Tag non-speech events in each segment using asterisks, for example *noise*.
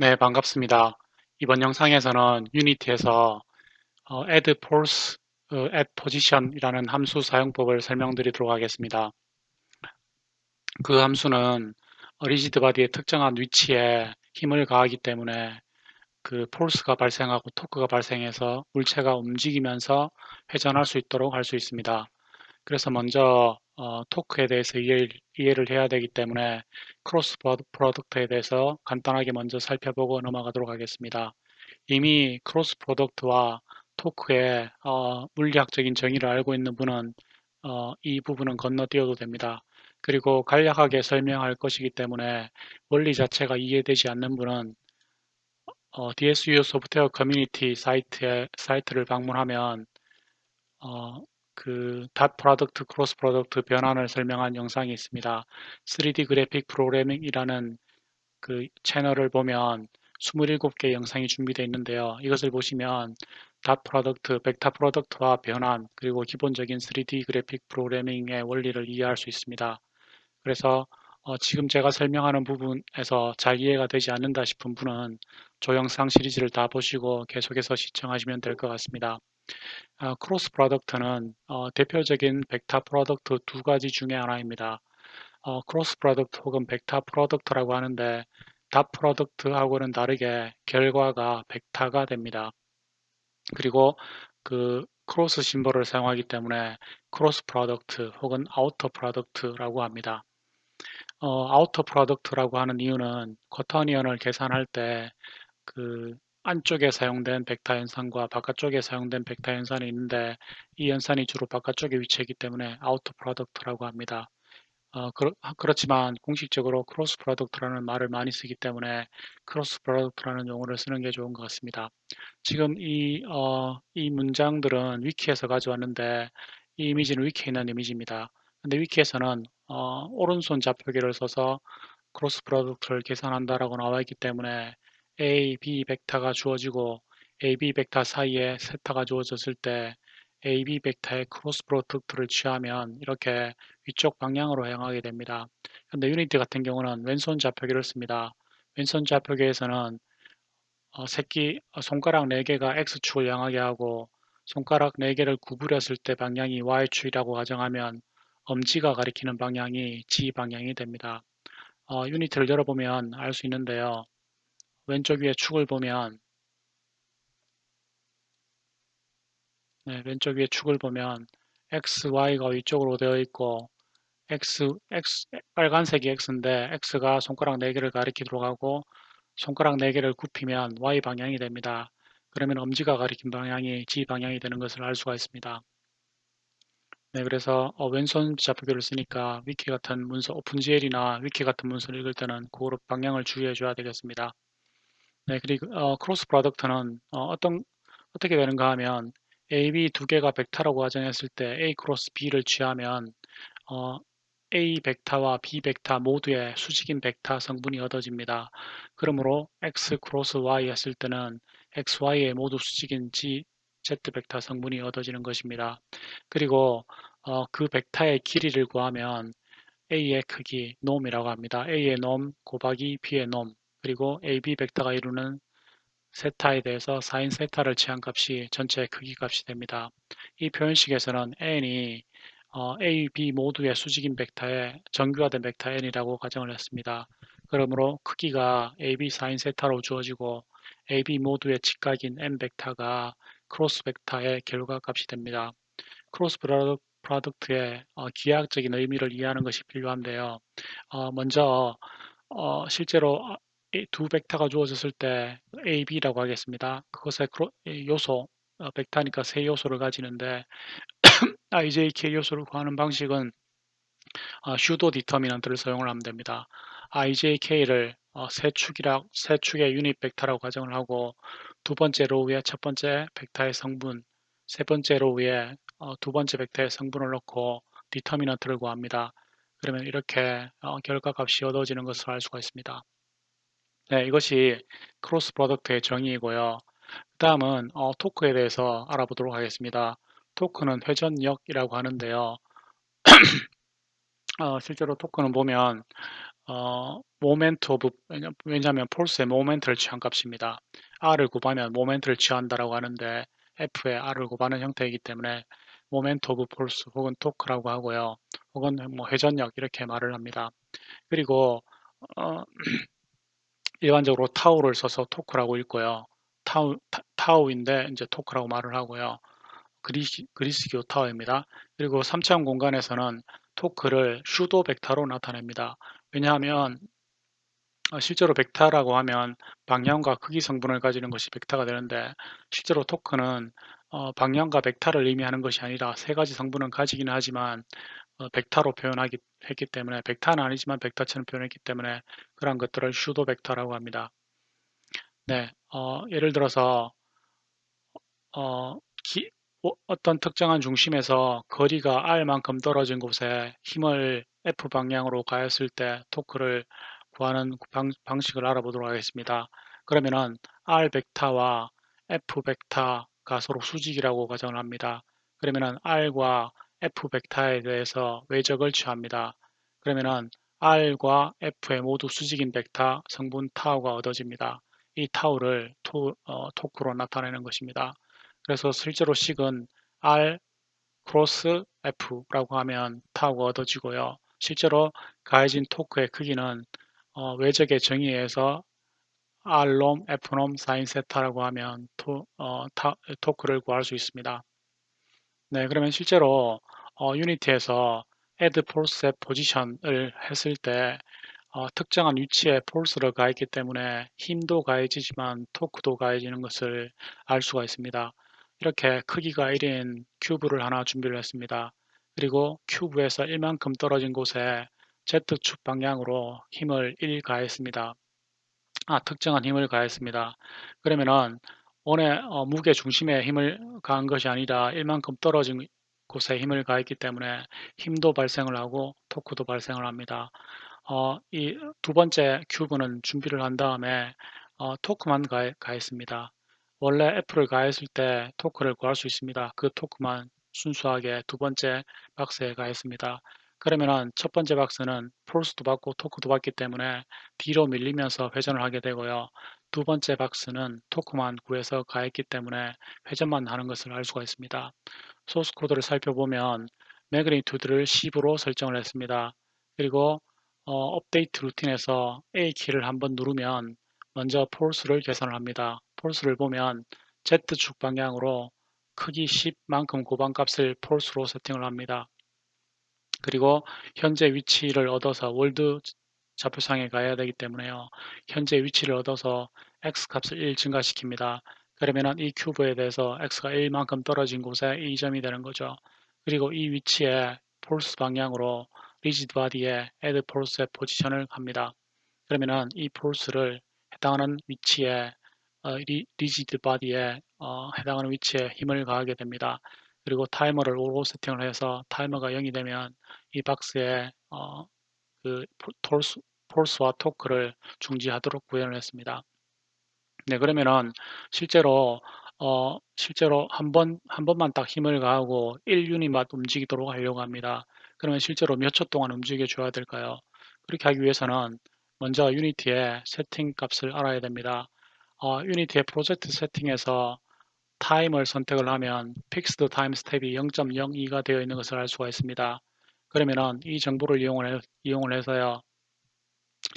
네, 반갑습니다. 이번 영상에서는 유니티에서 어, add force, 어, add position이라는 함수 사용법을 설명드리도록 하겠습니다. 그 함수는 리지드 바디의 특정한 위치에 힘을 가하기 때문에 그 폴스가 발생하고 토크가 발생해서 물체가 움직이면서 회전할 수 있도록 할 수 있습니다. 그래서 먼저 어, 토크에 대해서 이해를, 이해를 해야 되기 때문에 크로스 프로덕트에 대해서 간단하게 먼저 살펴보고 넘어가도록 하겠습니다. 이미 크로스 프로덕트와 토크의 어, 물리학적인 정의를 알고 있는 분은 어, 이 부분은 건너뛰어도 됩니다. 그리고 간략하게 설명할 것이기 때문에 원리 자체가 이해되지 않는 분은 어, DSU 소프트웨어 커뮤니티 사이트에, 사이트를 방문하면 어, 그 닷 프로덕트 크로스 프로덕트 변환을 설명한 영상이 있습니다. 3D 그래픽 프로그래밍이라는 그 채널을 보면 27개의 영상이 준비되어 있는데요. 이것을 보시면 닷 프로덕트, 벡터 프로덕트와 변환, 그리고 기본적인 3D 그래픽 프로그래밍의 원리를 이해할 수 있습니다. 그래서 어, 지금 제가 설명하는 부분에서 잘 이해가 되지 않는다 싶은 분은 조영상 시리즈를 다 보시고 계속해서 시청하시면 될 것 같습니다. 어, 크로스 프로덕트는 어, 대표적인 벡터 프로덕트 두 가지 중에 하나입니다. 어, 크로스 프로덕트 혹은 벡터 프로덕트라고 하는데 닷 프로덕트하고는 다르게 결과가 벡터가 됩니다. 그리고 그 크로스 심볼을 사용하기 때문에 크로스 프로덕트 혹은 아우터 프로덕트라고 합니다. 어, 아우터 프로덕트라고 하는 이유는 쿼터니언을 계산할 때 그 안쪽에 사용된 벡터 연산과 바깥쪽에 사용된 벡터 연산이 있는데 이 연산이 주로 바깥쪽에 위치하기 때문에 아우터 프로덕트라고 합니다. 어, 그렇, 지만 공식적으로 크로스 프로덕트라는 말을 많이 쓰기 때문에 크로스 프로덕트라는 용어를 쓰는 게 좋은 것 같습니다. 지금 이, 어, 이 문장들은 위키에서 가져왔는데 이 이미지는 위키에 있는 이미지입니다. 근데 위키에서는 어, 오른손 좌표기를 써서 크로스 프로덕트를 계산한다라고 나와 있기 때문에 A, B 벡터가 주어지고 A, B 벡터 사이에 세타가 주어졌을 때 A, B 벡터의 크로스 프로덕트를 취하면 이렇게 위쪽 방향으로 향하게 됩니다. 근데 유니티 같은 경우는 왼손 좌표기를 씁니다. 왼손 좌표기에서는 어, 새끼 어, 손가락 4개가 X축을 향하게 하고 손가락 4개를 구부렸을 때 방향이 Y축이라고 가정하면 엄지가 가리키는 방향이 G 방향이 됩니다. 어, 유니트를 열어보면 알 수 있는데요. 왼쪽 위에 축을 보면 네, 왼쪽 위에 축을 보면 X, Y가 위쪽으로 되어 있고 X, X, 빨간색이 X인데 X가 손가락 4개를 가리키도록 하고 손가락 4개를 굽히면 Y 방향이 됩니다. 그러면 엄지가 가리킨 방향이 G 방향이 되는 것을 알 수가 있습니다. 네, 그래서 어, 왼손 좌표기를 쓰니까 위키 같은 문서, 오픈GL이나 위키 같은 문서를 읽을 때는 그거로 방향을 주의해 줘야 되겠습니다. 네, 그리고 어, 크로스 프로덕트는 어, 떤 어떻게 되는가 하면 A, B 두 개가 벡터라고 가정했을 때 A 크로스 B를 취하면 어, A 벡터와 B 벡터 모두의 수직인 벡터 성분이 얻어집니다. 그러므로 X 크로스 Y 했을 때는 X, Y의 모두 수직인 G, Z 벡터 성분이 얻어지는 것입니다. 그리고 어, 그 벡터의 길이를 구하면 A의 크기, 놈이라고 합니다. A의 놈 곱하기 B의 놈 그리고 AB 벡터가 이루는 세타에 대해서 사인 세타를 취한 값이 전체 크기 값이 됩니다. 이 표현식에서는 n이 어, A, B 모두의 수직인 벡터의 정규화된 벡터 n이라고 가정을 했습니다. 그러므로 크기가 AB 사인 세타로 주어지고 AB 모두의 직각인 n 벡터가 크로스 벡터의 결과 값이 됩니다. 크로스 프로덕트의 어, 기하학적인 의미를 이해하는 것이 필요한데요. 어, 먼저 어, 실제로 두 벡터가 주어졌을 때 A, B라고 하겠습니다. 그것의 요소, 어, 벡터니까 세 요소를 가지는데 *clears throat* IJK 요소를 구하는 방식은 어, 슈도 디터미넌트를 사용을 하면 됩니다. IJK를 어, 세 축이라 세 축의 유닛 벡터라고 가정을 하고 두 번째 로우에 첫 번째 벡터의 성분, 세 번째 로우에 어, 두 번째 벡터의 성분을 넣고 디터미넌트를 구합니다. 그러면 이렇게 어, 결과 값이 얻어지는 것을 알 수가 있습니다. 네, 이것이 크로스 프로덕트의 정의이고요. 그 다음은 어, 토크에 대해서 알아보도록 하겠습니다. 토크는 회전력이라고 하는데요. *clears throat* 어, 실제로 토크는 보면 어, 모멘트 오브 왜냐하면 폴스의 모멘트를 취한 값입니다. r을 곱하면 모멘트를 취한다라고 하는데 f에 r을 곱하는 형태이기 때문에 모멘트 오브 폴스 혹은 토크라고 하고요. 혹은 뭐 회전력 이렇게 말을 합니다. 그리고 어, *clears throat* 일반적으로 타우를 써서 토크라고 읽고요. 타우, 타, 우인데 이제 토크라고 말을 하고요. 그리시, 그리스교 타워입니다. 그리고 3차원 공간에서는 토크를 슈도 벡터로 나타냅니다. 왜냐하면 어, 실제로 벡터라고 하면 방향과 크기 성분을 가지는 것이 벡터가 되는데 실제로 토크는 어, 방향과 벡터를 의미하는 것이 아니라 세 가지 성분은 가지기는 하지만 어, 벡터로 표현하기 했기 때문에 벡터는 아니지만 벡터처럼 표현했기 때문에 그런 것들을 슈도 벡터라고 합니다. 네, 어, 예를 들어서 어, 기, 어떤 특정한 중심에서 거리가 r만큼 떨어진 곳에 힘을 f 방향으로 가했을 때 토크를 구하는 방, 식을 알아보도록 하겠습니다. 그러면은 r 벡터와 f 벡터가 서로 수직이라고 가정을 합니다. 그러면은 r과 f 벡터에 대해서 외적을 취합니다. 그러면은 r과 f의 모두 수직인 벡터 성분 타우가 얻어집니다. 이 타우를 토, 어, 토크로 나타내는 것입니다. 그래서 실제로 식은 R 크로스 F라고 하면 타우가 얻어지고요. 실제로 가해진 토크의 크기는 어, 외적의 정의에 의해서 R놈, F놈, 사인 세타라고 하면 토, 어, 타, 토크를 구할 수 있습니다. 네, 그러면 실제로 어, 유니티에서 add force position을 했을 때 어, 특정한 위치에 폴스를 가했기 때문에 힘도 가해지지만 토크도 가해지는 것을 알 수가 있습니다. 이렇게 크기가 1인 큐브를 하나 준비를 했습니다. 그리고 큐브에서 1만큼 떨어진 곳에 Z축 방향으로 힘을 1 가했습니다. 아, 특정한 힘을 가했습니다. 그러면은 원의 어, 무게 중심에 힘을 가한 것이 아니라 1만큼 떨어진 곳에 힘을 가했기 때문에 힘도 발생을 하고 토크도 발생을 합니다. 어, 이 두 번째 큐브는 준비를 한 다음에 어, 토크만 가, 가했습니다. 원래 F를 가했을 때 토크를 구할 수 있습니다. 그 토크만 순수하게 두 번째 박스에 가했습니다. 그러면은 첫 번째 박스는 폴스도 받고 토크도 받기 때문에 뒤로 밀리면서 회전을 하게 되고요. 두 번째 박스는 토크만 구해서 가했기 때문에 회전만 하는 것을 알 수가 있습니다. 소스 코드를 살펴보면 매그니튜드를 10으로 설정을 했습니다. 그리고 어, 업데이트 루틴에서 A키를 한번 누르면 먼저 폴스를 계산을 합니다. 폴스를 보면 Z축 방향으로 크기 10만큼 고반값을 폴스로 세팅을 합니다. 그리고 현재 위치를 얻어서 월드 좌표상에 가야 되기 때문에요. 현재 위치를 얻어서 x값을 1 증가시킵니다. 그러면 이 큐브에 대해서 x가 1만큼 떨어진 곳에 이 점이 되는 거죠. 그리고 이 위치에 폴스 방향으로 리지드 바디에 add 폴스의 포지션을 합니다. 그러면은 이 폴스를 해당하는 위치에 어, 리, 리지드 바디에 어, 해당하는 위치에 힘을 가하게 됩니다. 그리고 타이머를 5로 세팅을 해서 타이머가 0이 되면 이 박스에 어, 그 폴스, 폴스와 토크를 중지하도록 구현을 했습니다. 네, 그러면은 실제로 어, 실제로 한 번, 한 번만 딱 힘을 가하고 1유닛만 움직이도록 하려고 합니다. 그러면 실제로 몇 초 동안 움직여 줘야 될까요? 그렇게 하기 위해서는 먼저 유니티의 세팅 값을 알아야 됩니다. 어, 유니티의 프로젝트 세팅에서 타임을 선택을 하면 픽스드 타임 스텝이 0.02가 되어 있는 것을 알 수가 있습니다. 그러면은 이 정보를 이용을, 해, 이용을 해서요.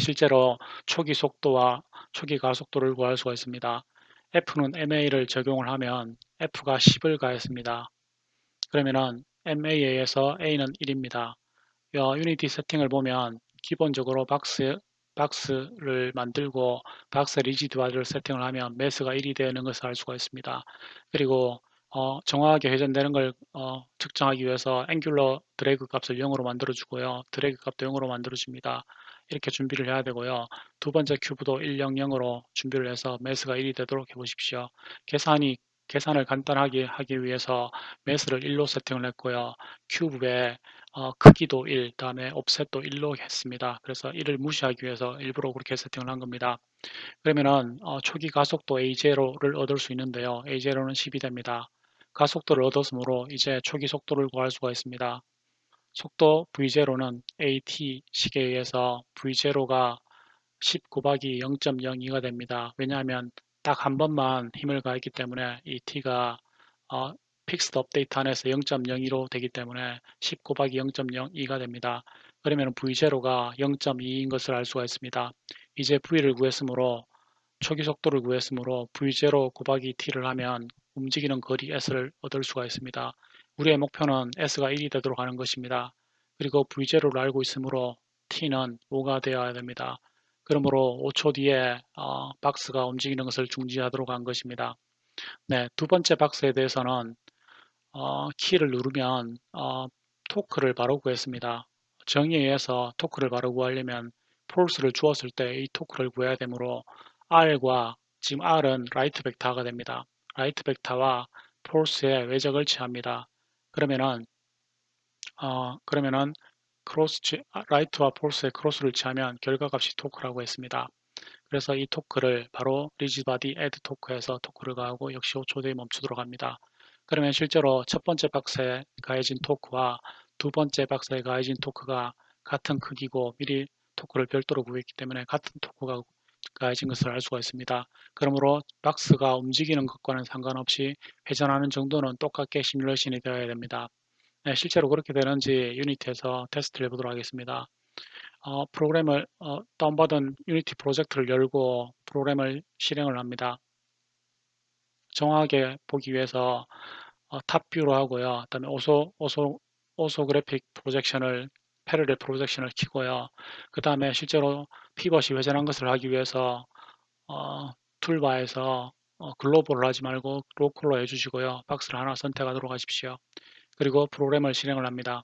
실제로 초기 속도와 초기 가속도를 구할 수가 있습니다. F는 MA를 적용을 하면 F가 10을 가했습니다. 그러면은 MA에서 A는 1입니다. 유니티 세팅을 보면 기본적으로 박스, 박스를 만들고 박스 리지드와를 세팅을 하면 매스가 1이 되는 것을 알 수가 있습니다. 그리고 어, 정확하게 회전되는 걸 어, 측정하기 위해서 앵귤러 드래그 값을 0으로 만들어주고요. 드래그 값도 0으로 만들어줍니다. 이렇게 준비를 해야 되고요. 두 번째 큐브도 100으로 준비를 해서 매스가 1이 되도록 해보십시오. 계산이 계산을 간단하게 하기 위해서 매스를 1로 세팅을 했고요. 큐브의 어, 크기도 1, 다음에 옵셋도 1로 했습니다. 그래서 1을 무시하기 위해서 일부러 그렇게 세팅을 한 겁니다. 그러면은 어, 초기 가속도 A0를 얻을 수 있는데요. A0는 10이 됩니다. 가속도를 얻었으므로 이제 초기 속도를 구할 수가 있습니다. 속도 V0는 AT 식에 의해서 V0가 10 곱하기 0.02가 됩니다. 왜냐하면 딱 한 번만 힘을 가했기 때문에 이 t가 어, 픽스드 업데이트 안에서 0.02로 되기 때문에 10 곱하기 0.02가 됩니다. 그러면 V0가 0.2인 것을 알 수가 있습니다. 이제 V를 구했으므로 초기 속도를 구했으므로 V0 곱하기 T를 하면 움직이는 거리 S를 얻을 수가 있습니다. 우리의 목표는 S가 1이 되도록 하는 것입니다. 그리고 V0를 알고 있으므로 T는 5가 되어야 됩니다. 그러므로 5초 뒤에 어, 박스가 움직이는 것을 중지하도록 한 것입니다. 네, 두 번째 박스에 대해서는 어, 키를 누르면 어, 토크를 바로 구했습니다. 정의에 의해서 토크를 바로 구하려면 폴스를 주었을 때 이 토크를 구해야 되므로 R과 지금 R은 라이트 벡터가 됩니다. 라이트 벡터와 폴스의 외적을 취합니다. 그러면은 어, 그러면은 크로스 라이트와 폴스의 크로스를 취하면 결과값이 토크라고 했습니다. 그래서 이 토크를 바로 리지바디 애드 토크에서 토크를 가하고 역시 5초 뒤에 멈추도록 합니다. 그러면 실제로 첫 번째 박스에 가해진 토크와 두 번째 박스에 가해진 토크가 같은 크기고 미리 토크를 별도로 구했기 때문에 같은 토크가 가해진 것을 알 수가 있습니다. 그러므로 박스가 움직이는 것과는 상관없이 회전하는 정도는 똑같게 시뮬레이션이 되어야 됩니다. 네, 실제로 그렇게 되는지 유니티에서 테스트를 해보도록 하겠습니다. 어, 프로그램을 어, 다운받은 유니티 프로젝트를 열고 프로그램을 실행을 합니다. 정확하게 보기 위해서 어, 탑뷰로 하고요. 그다음에 오소 오소 오소 그래픽 프로젝션을 패러렐 프로젝션을 키고요. 그 다음에 실제로 피벗이 회전한 것을 하기 위해서 어, 툴바에서 어, 글로벌을 하지 말고 로컬로 해주시고요. 박스를 하나 선택하도록 하십시오. 그리고 프로그램을 실행을 합니다.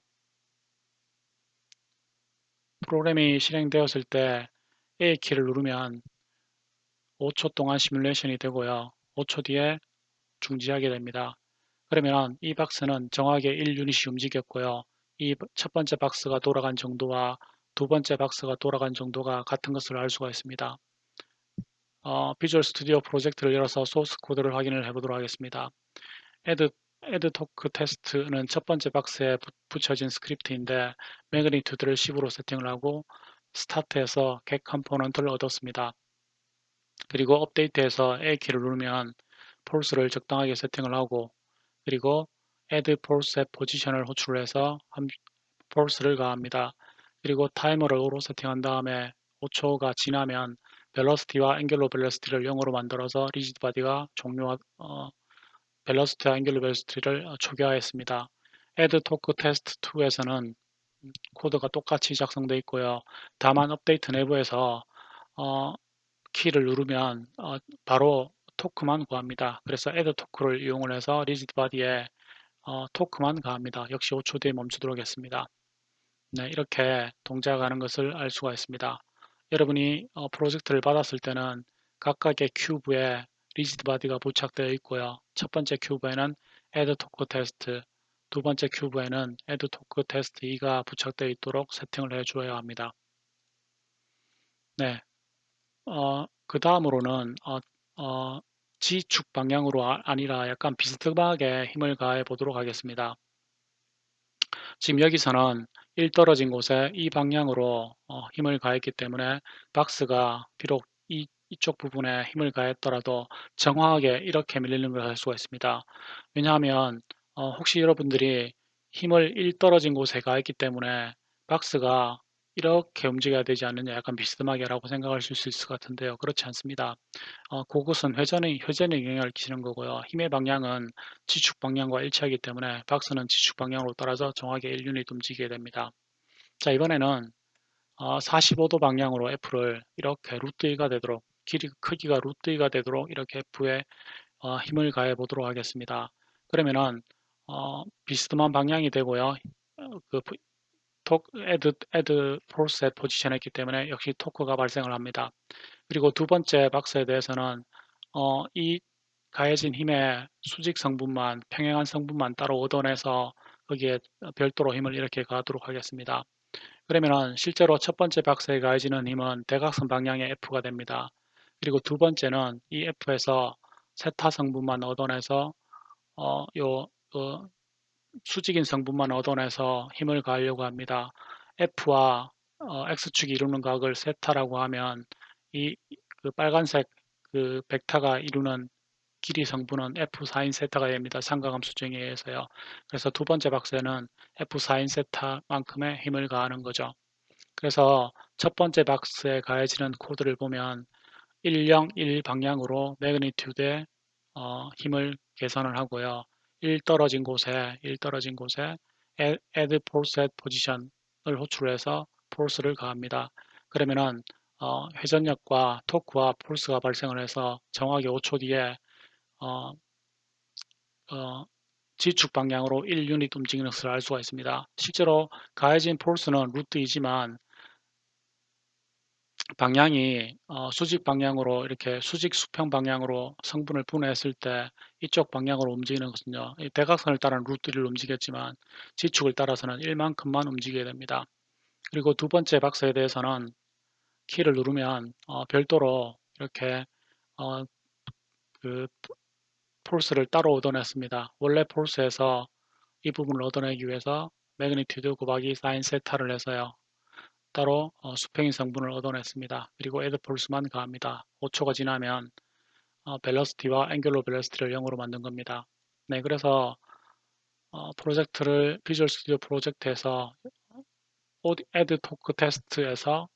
프로그램이 실행되었을 때 A 키를 누르면 5초 동안 시뮬레이션이 되고요. 5초 뒤에 중지하게 됩니다. 그러면 이 박스는 정확하게 1유닛이 움직였고요. 이 첫 번째 박스가 돌아간 정도와 두 번째 박스가 돌아간 정도가 같은 것을 알 수가 있습니다. 어, 비주얼 스튜디오 프로젝트를 열어서 소스 코드를 확인을 해보도록 하겠습니다. add, add 토크 테스트는 첫 번째 박스에 붙여진 스크립트인데 매그니튜드를 10으로 세팅을 하고 스타트에서 get 컴포넌트를 얻었습니다. 그리고 업데이트에서 A 키를 누르면 폴스를 적당하게 세팅을 하고 그리고 add at position을 호출해서 pulse를 가합니다. 그리고 타이머를 5로 세팅한 다음에 5초가 지나면 velocity와 angular velocity를 0으로 만들어서 rigid body가 종료 어, velocity와 angular velocity를 초기화했습니다. add talk test 2에서는 코드가 똑같이 작성되어 있고요. 다만 업데이트 내부에서 어, 키를 누르면 어, 바로 토크만 구합니다. 그래서 add 토크를 이용을 해서 rigid body에 어, 토크만 가합니다. 역시 5초 뒤에 멈추도록 했습니다. 네, 이렇게 동작하는 것을 알 수가 있습니다. 여러분이 어, 프로젝트를 받았을 때는 각각의 큐브에 리지드 바디가 부착되어 있고요. 첫 번째 큐브에는 add 토크 테스트, 두 번째 큐브에는 add 토크 테스트 2가 부착되어 있도록 세팅을 해 주어야 합니다. 네, 어, 그 다음으로는 어, 어, G축 방향으로 아, 아니라 약간 비스듬하게 힘을 가해 보도록 하겠습니다. 지금 여기서는 1 떨어진 곳에 이 방향으로 어, 힘을 가했기 때문에 박스가 비록 이, 이쪽 부분에 힘을 가했더라도 정확하게 이렇게 밀리는 걸할 수가 있습니다. 왜냐하면 어, 혹시 여러분들이 힘을 1 떨어진 곳에 가했기 때문에 박스가 이렇게 움직여야 되지 않느냐 약간 비스듬하게 라고 생각할 수 있을 것 같은데요. 그렇지 않습니다. 어, 그것은 회전의, 회전에 영향을 끼치는 거고요. 힘의 방향은 지축 방향과 일치하기 때문에 박스는 지축 방향으로 따라서 정확하게 1유닛 움직이게 됩니다. 자 이번에는 어, 45도 방향으로 F를 이렇게 루트 2가 되도록 길이 크기가 루트 2가 되도록 이렇게 F에 어, 힘을 가해 보도록 하겠습니다. 그러면은 어, 비스듬한 방향이 되고요. 어, 그 톡, add, add force 포지션 했기 때문에 역시 토크가 발생을 합니다. 그리고 두 번째 박스에 대해서는 어, 이 가해진 힘의 수직 성분만 평행한 성분만 따로 얻어내서 거기에 별도로 힘을 이렇게 가도록 하겠습니다. 그러면 실제로 첫 번째 박스에 가해지는 힘은 대각선 방향의 F가 됩니다. 그리고 두 번째는 이 F에서 세타 성분만 얻어내서 어, 요, 요 수직인 성분만 얻어내서 힘을 가하려고 합니다. F와 어, X축이 이루는 각을 세타라고 하면 이 그 빨간색 그 벡터가 이루는 길이 성분은 F 사인 세타가 됩니다. 정의에 의해서요. 그래서 두 번째 박스에는 F 사인 세타만큼의 힘을 가하는 거죠. 그래서 첫 번째 박스에 가해지는 코드를 보면 101 방향으로 매그니튜드의 어, 힘을 계산을 하고요. 1 떨어진 곳에 1 떨어진 곳에 add force at position을 호출해서 force를 가합니다. 그러면은 어, 회전력과 토크와 폴스가 발생을 해서 정확히 5초 뒤에 어, 어, 지축 방향으로 1유닛 움직이는 것을 알 수가 있습니다. 실제로 가해진 폴스는 루트이지만 방향이 어, 수직 방향으로 이렇게 수직 수평 방향으로 성분을 분해했을 때 이쪽 방향으로 움직이는 것은요. 대각선을 따른 루트를 움직였지만 지축을 따라서는 1만큼만 움직여야 됩니다. 그리고 두 번째 박스에 대해서는 키를 누르면 어, 별도로 이렇게 어, 그 폴스를 따로 얻어냈습니다. 원래 폴스에서 이 부분을 얻어내기 위해서 매그니튜드 곱하기 사인 세타를 해서요. 따로 어, 수평인 성분을 얻어냈습니다. 그리고 애드 폴스만 가합니다. 5초가 지나면 어, 벨러스티와 앵귤러 벨러스티를 0으로 만든 겁니다. 네, 그래서 어, 프로젝트를 비주얼 스튜디오 프로젝트에서 애드 토크 테스트에서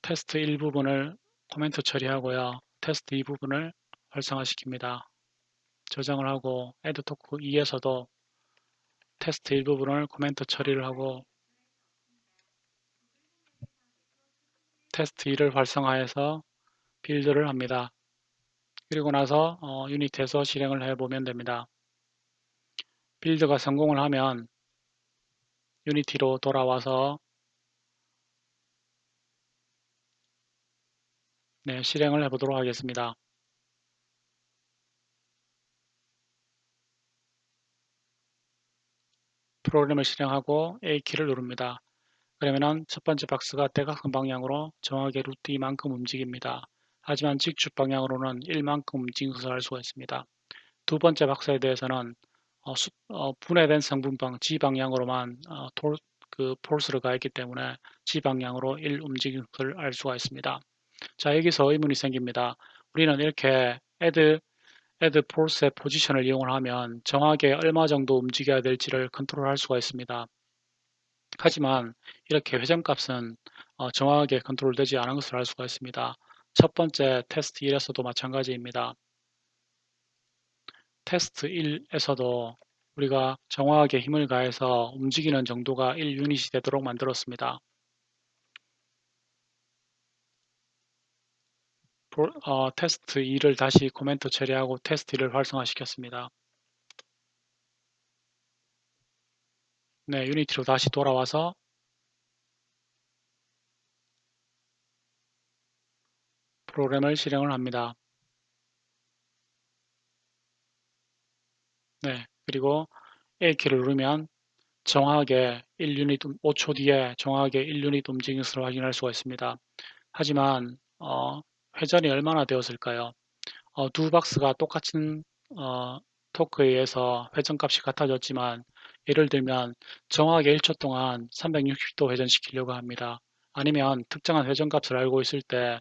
테스트 1부분을 코멘트 처리하고요. 테스트 2부분을 활성화시킵니다. 저장을 하고 애드 토크 2에서도 테스트 일부분을 코멘트 처리를 하고 테스트 2를 활성화해서 빌드를 합니다. 그리고 나서 어, 유니트에서 실행을 해보면 됩니다. 빌드가 성공을 하면 유니티로 돌아와서 네, 실행을 해보도록 하겠습니다. 프로그램을 실행하고 A키를 누릅니다. 그러면 첫 번째 박스가 대각선 방향으로 정확하게 루트 2만큼 움직입니다. 하지만 직축 방향으로는 1만큼 움직인 것을 알 수가 있습니다. 두 번째 박스에 대해서는 어, 수, 어, 분해된 성분방 G 방향으로만 어, 돌, 그 폴스를 가했기 때문에 G 방향으로 1 움직인 것을 알 수가 있습니다. 자 여기서 의문이 생깁니다. 우리는 이렇게 add add force의 포지션을 이용을 하면 정확하게 얼마 정도 움직여야 될지를 컨트롤할 수가 있습니다. 하지만 이렇게 회전값은 어, 정확하게 컨트롤되지 않은 것을 알 수가 있습니다. 첫 번째 테스트 1에서도 마찬가지입니다. 테스트 1에서도 우리가 정확하게 힘을 가해서 움직이는 정도가 1유닛이 되도록 만들었습니다. 어, 테스트 2를 다시 코멘트 처리하고 테스트 1을 활성화시켰습니다. 네, 유니티로 다시 돌아와서 프로그램을 실행을 합니다. 네, 그리고 A키를 누르면 정확하게 1유닛, 5초 뒤에 정확하게 1유닛 움직임 것을 확인할 수가 있습니다. 하지만 어, 회전이 얼마나 되었을까요? 어, 두 박스가 똑같은 어, 토크에 의해서 회전값이 같아졌지만 예를 들면 정확하게 1초 동안 360도 회전시키려고 합니다. 아니면 특정한 회전값을 알고 있을 때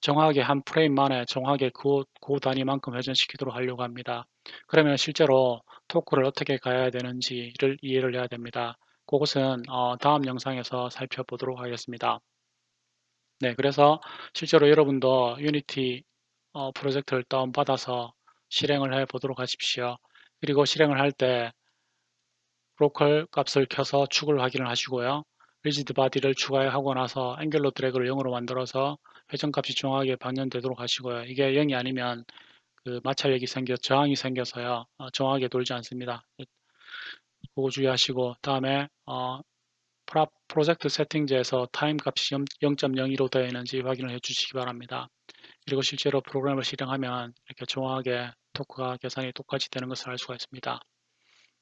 정확하게 한 프레임 만에 정확하게 그, 그 단위만큼 회전시키도록 하려고 합니다. 그러면 실제로 토크를 어떻게 가야 되는지를 이해를 해야 됩니다. 그것은 어, 다음 영상에서 살펴보도록 하겠습니다. 네, 그래서 실제로 여러분도 유니티 어, 프로젝트를 다운받아서 실행을 해 보도록 하십시오. 그리고 실행을 할때 로컬 값을 켜서 축을 확인을 하시고요. 리지드 바디를 추가하고 나서 앵글로 드래그를 0으로 만들어서 회전값이 정확하게 방연되도록 하시고요. 이게 0이 아니면 그 마찰력이 생겨 저항이 생겨서요. 어, 정확하게 돌지 않습니다. 그거 주의하시고 다음에 어, 프로젝트 세팅제에서 타임 값이 0.02로 되어 있는지 확인을 해 주시기 바랍니다. 그리고 실제로 프로그램을 실행하면 이렇게 정확하게 토크가 계산이 똑같이 되는 것을 알 수가 있습니다.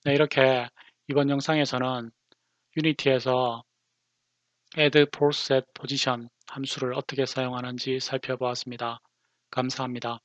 네, 이렇게 이번 영상에서는 유니티에서 add force at position 함수를 어떻게 사용하는지 살펴보았습니다. 감사합니다.